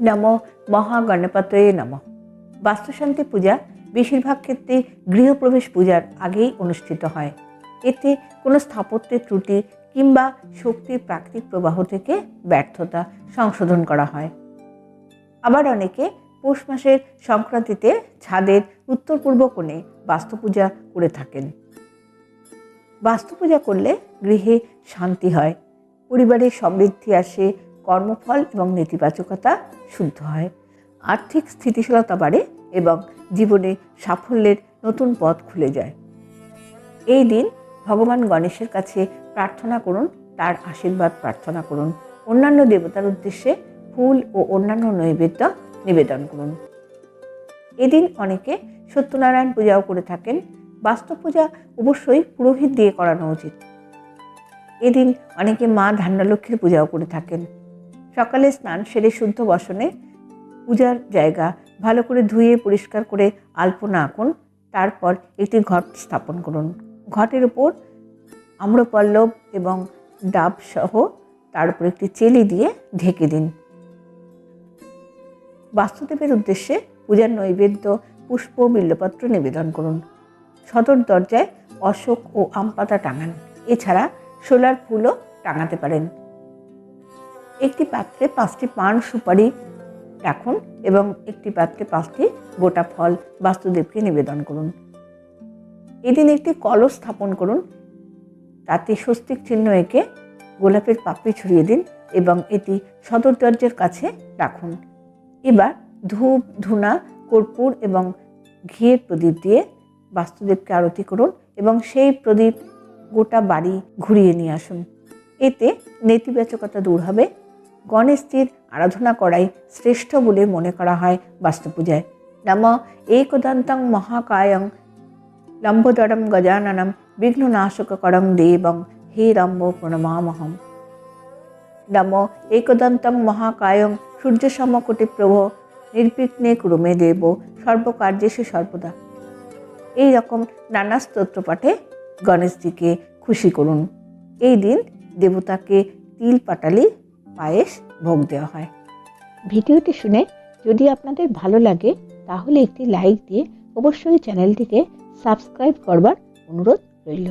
নম মহাগণপতয়ে নম। বাস্তুশান্তি পূজা বেশিরভাগ ক্ষেত্রে গৃহপ্রবেশ পূজার আগেই অনুষ্ঠিত হয়। এতে কোনো স্থাপত্যের ত্রুটি কিংবা শক্তির প্রাকৃতিক প্রবাহ থেকে ব্যর্থতা সংশোধন করা হয়। আবার অনেকে পৌষ মাসের সংক্রান্তিতে ছাদের উত্তর পূর্ব কোণে বাস্তু পূজা করে থাকেন। বাস্তু পূজা করলে গৃহে শান্তি হয় পরিবারে সমৃদ্ধি আসে কর্মফল এবং নেতিবাচকতা শুদ্ধ হয়। আর্থিক স্থিতিশীলতা বাড়ে এবং জীবনে সাফল্যের নতুন পথ খুলে যায়। এই দিন ভগবান গণেশের কাছে প্রার্থনা করুন, তার আশীর্বাদ প্রার্থনা করুন। অন্যান্য দেবতার উদ্দেশ্যে ফুল ও অন্যান্য নৈবেদ্য নিবেদন করুন। এদিন অনেকে সত্যনারায়ণ পূজাও করে থাকেন। বাস্তব পূজা অবশ্যই পুরোহিত দিয়ে করানো উচিত। এদিন অনেকে মা ধান্যলক্ষ্মীর পূজাও করে থাকেন। সকালে স্নান সেরে শুদ্ধ বসনে পূজার জায়গা ভালো করে ধুয়ে পরিষ্কার করে আলপনা আঁকুন। তারপর একটি ঘট স্থাপন করুন। ঘটের উপর আম্রপল্লব এবং ডাব সহ তার উপর একটি চেলি দিয়ে ঢেকে দিন। বাস্তুদেবের উদ্দেশ্যে পূজার নৈবেদ্য, পুষ্প বিল্লপত্র নিবেদন করুন। সদর দরজায় অশোক ও আম পাতা টাঙান। এছাড়া সোলার ফুলও টাঙাতে পারেন। একটি পাত্রে পাঁচটি পান সুপারি রাখুন এবং একটি পাত্রে পাঁচটি গোটা ফল বাস্তুদেবকে নিবেদন করুন। এদিন একটি কলস স্থাপন করুন। তাতে স্বস্তিক চিহ্ন এঁকে গোলাপের পাপড়ি ছড়িয়ে দিন এবং এটি সদর দরজার কাছে রাখুন। এবার ধূপ, ধুনা, কর্পূর এবং ঘিয়ের প্রদীপ দিয়ে বাস্তুদেবকে আরতি করুন এবং সেই প্রদীপ গোটা বাড়ি ঘুরিয়ে নিয়ে আসুন। এতে নেতিবাচকতা দূর হবে। গণেশজির আরাধনা করাই শ্রেষ্ঠ বলে মনে করা হয় বাস্তুপূজায়। নাম একদন্তং মহাকায়ং লম্বোদরম গজাননম বিঘ্ননাশকরং দেবং হে রম্ব প্রণমামহম। নম একদন্তং মহাকায়ং সূর্য সমকোটি প্রভ নির্বিঘ্নে কুরুমে দেব সর্বকার্যেষু সর্বদা। এই রকম নানা স্তোত্র পাঠে গণেশজিকে খুশি করুন। এই দিন দেবতাকে তিল পাটালি পায়েস ভোগ দেওয়া হয়। ভিডিওটি শুনে যদি আপনাদের ভালো লাগে, তাহলে একটি লাইক দিয়ে অবশ্যই চ্যানেলটিকে সাবস্ক্রাইব করবার অনুরোধ রইল।